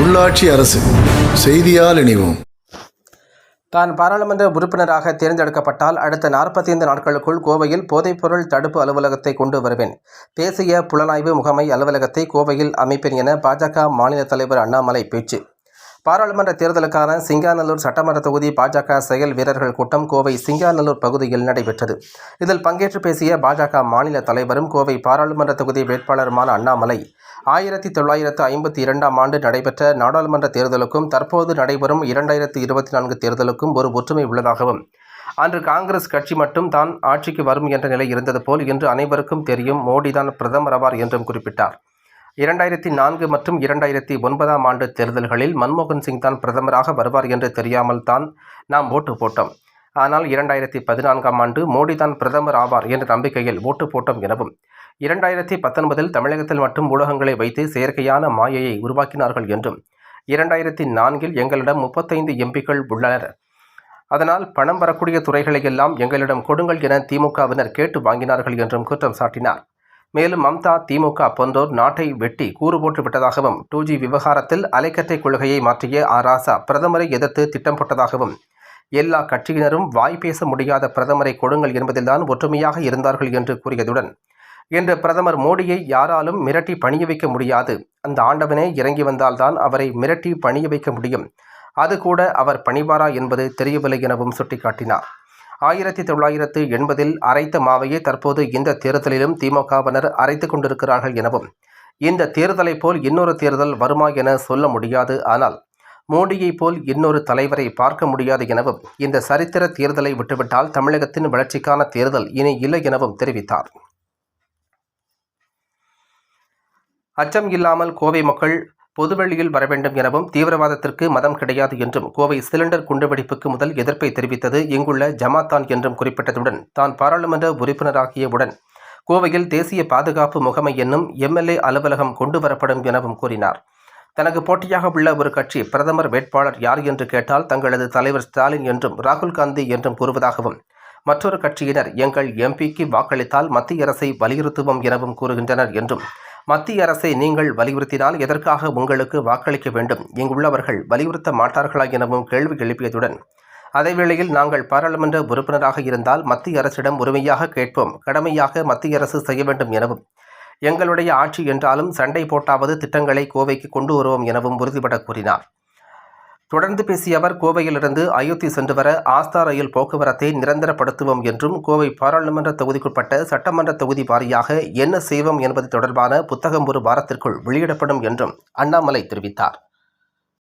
உள்ளாட்சி அரசு செய்தியால் இணைவோம். தான் பாராளுமன்ற உறுப்பினராக தேர்ந்தெடுக்கப்பட்டால் அடுத்த நாற்பத்தி ஐந்து நாட்களுக்குள் கோவையில் போதைப்பொருள் தடுப்பு அலுவலகத்தை கொண்டு வருவேன். தேசிய புலனாய்வு முகமை அலுவலகத்தை கோவையில் அமைப்பேன் என பாஜக மாநில தலைவர் அண்ணாமலை பேச்சு. பாராளுமன்ற தேர்தலுக்கான சிங்காநல்லூர் சட்டமன்ற தொகுதி பாஜக செயல் வீரர்கள் கூட்டம் கோவை சிங்காநல்லூர் பகுதியில் நடைபெற்றது. இதில் பங்கேற்று பேசிய பாஜக மாநில தலைவரும் கோவை பாராளுமன்ற தொகுதி வேட்பாளருமான அண்ணாமலை ஆயிரத்தி தொள்ளாயிரத்து ஐம்பத்தி இரண்டாம் ஆண்டு நடைபெற்ற நாடாளுமன்ற தேர்தலுக்கும் தற்போது நடைபெறும் இரண்டாயிரத்து இருபத்தி நான்கு தேர்தலுக்கும் ஒரு ஒற்றுமை உள்ளதாகவும் அன்று காங்கிரஸ் கட்சி மட்டும் தான் ஆட்சிக்கு வரும் என்ற நிலை இருந்தது போல் இன்று அனைவருக்கும் தெரியும் மோடிதான் பிரதமர் ஆவார் என்றும் குறிப்பிட்டார். இரண்டாயிரத்தி நான்கு மற்றும் இரண்டாயிரத்தி ஒன்பதாம் ஆண்டு தேர்தல்களில் மன்மோகன் சிங் தான் பிரதமராக வருவார் என்று தெரியாமல் தான் நாம் ஓட்டு போட்டோம். ஆனால் இரண்டாயிரத்தி பதினான்காம் ஆண்டு மோடி தான் பிரதமர் ஆவார் என்ற நம்பிக்கையில் ஓட்டு போட்டோம் எனவும் இரண்டாயிரத்தி பத்தொன்பதில் தமிழகத்தில் மட்டும் ஊடகங்களை வைத்து செயற்கையான மாயையை உருவாக்கினார்கள் என்றும் இரண்டாயிரத்தி நான்கில் எங்களிடம் முப்பத்தைந்து எம்பிக்கள் உள்ளனர். அதனால் பணம் வரக்கூடிய துறைகளையெல்லாம் எங்களிடம் கொடுங்கள் என திமுகவினர் கேட்டு வாங்கினார்கள் என்றும் குற்றம் சாட்டினார். மேலும் மம்தா திமுக போன்றோர் நாட்டை வெட்டி கூறு போட்டு விட்டதாகவும் டூ ஜி விவகாரத்தில் அலைக்கற்றை கொள்கையை மாற்றிய ஆராசா பிரதமரை எதிர்த்து திட்டம் போட்டதாகவும் எல்லா கட்சியினரும் வாய் பேச முடியாத பிரதமரை கொடுங்கள் என்பதில்தான் ஒற்றுமையாக இருந்தார்கள் என்று கூறியதுடன் இன்று பிரதமர் மோடியை யாராலும் மிரட்டி பணிய வைக்க முடியாது. அந்த ஆண்டவனே இறங்கி வந்தால்தான் அவரை மிரட்டி பணிய வைக்க முடியும். அது கூட அவர் பணிவாரா என்பது தெரியவில்லை எனவும் சுட்டிக்காட்டினார். ஆயிரத்தி தொள்ளாயிரத்து எண்பதில் அரைத்த மாவையே தற்போது இந்த தேர்தலிலும் திமுகவினர் அரைத்து கொண்டிருக்கிறார்கள் எனவும் இந்த தேர்தலைப் போல் இன்னொரு தேர்தல் வருமா என சொல்ல முடியாது. ஆனால் மோடியைப் போல் இன்னொரு தலைவரை பார்க்க முடியாது எனவும் இந்த சரித்திர தேர்தலை விட்டுவிட்டால் தமிழகத்தின் வளர்ச்சிக்கான தேர்தல் இனி இல்லை எனவும் தெரிவித்தார். அச்சம் இல்லாமல் கோவை மக்கள் பொதுவெளியில் வர வேண்டும் எனவும் தீவிரவாதத்திற்கு மதம் கிடையாது என்றும் கோவை சிலிண்டர் குண்டுவெடிப்புக்கு முதல் எதிர்ப்பை தெரிவித்தது இங்குள்ள ஜமாத்தான் என்றும் குறிப்பிட்டதுடன் தான் பாராளுமன்ற உறுப்பினராகியவுடன் கோவையில் தேசிய பாதுகாப்பு முகமை என்னும் எம்எல்ஏ அலுவலகம் கொண்டு வரப்படும் எனவும் கூறினார். தனக்கு போட்டியாக உள்ள ஒரு கட்சி பிரதமர் வேட்பாளர் யார் என்று கேட்டால் தங்களது தலைவர் ஸ்டாலின் என்றும் ராகுல் காந்தி என்றும் கூறுவதாகவும் மற்றொரு கட்சியினர் எங்கள் எம்பிக்கு வாக்களித்தால் மத்திய அரசை வலியுறுத்துவோம் எனவும் கூறுகின்றனர் என்றும் மத்திய அரசை நீங்கள் வலியுறுத்தினால் எதற்காக உங்களுக்கு வாக்களிக்க வேண்டும்? இங்குள்ளவர்கள் வலியுறுத்த மாட்டார்களா எனவும் கேள்வி எழுப்பியதுடன் அதேவேளையில் நாங்கள் பாராளுமன்ற உறுப்பினராக இருந்தால் மத்திய அரசிடம் உரிமையாக கேட்போம் கடமையாக மத்திய அரசு செய்ய வேண்டும் எனவும். எங்களுடைய ஆட்சி என்றாலும் சண்டை போட்டாவது திட்டங்களை கோவைக்கு கொண்டு வருவோம் எனவும் உறுதிபட கூறினார். தொடர்ந்து பேசிய அவர் கோவையிலிருந்து அயோத்தி சென்று வர ஆஸ்தா ரயில் போக்குவரத்தை நிரந்தரப்படுத்துவோம் என்றும் கோவை பாராளுமன்ற தொகுதிக்குட்பட்ட சட்டமன்ற தொகுதி வாரியாக என்ன செய்வோம் என்பது தொடர்பான புத்தகம் ஒரு வாரத்திற்குள் வெளியிடப்படும் என்றும் அண்ணாமலை தெரிவித்தார்.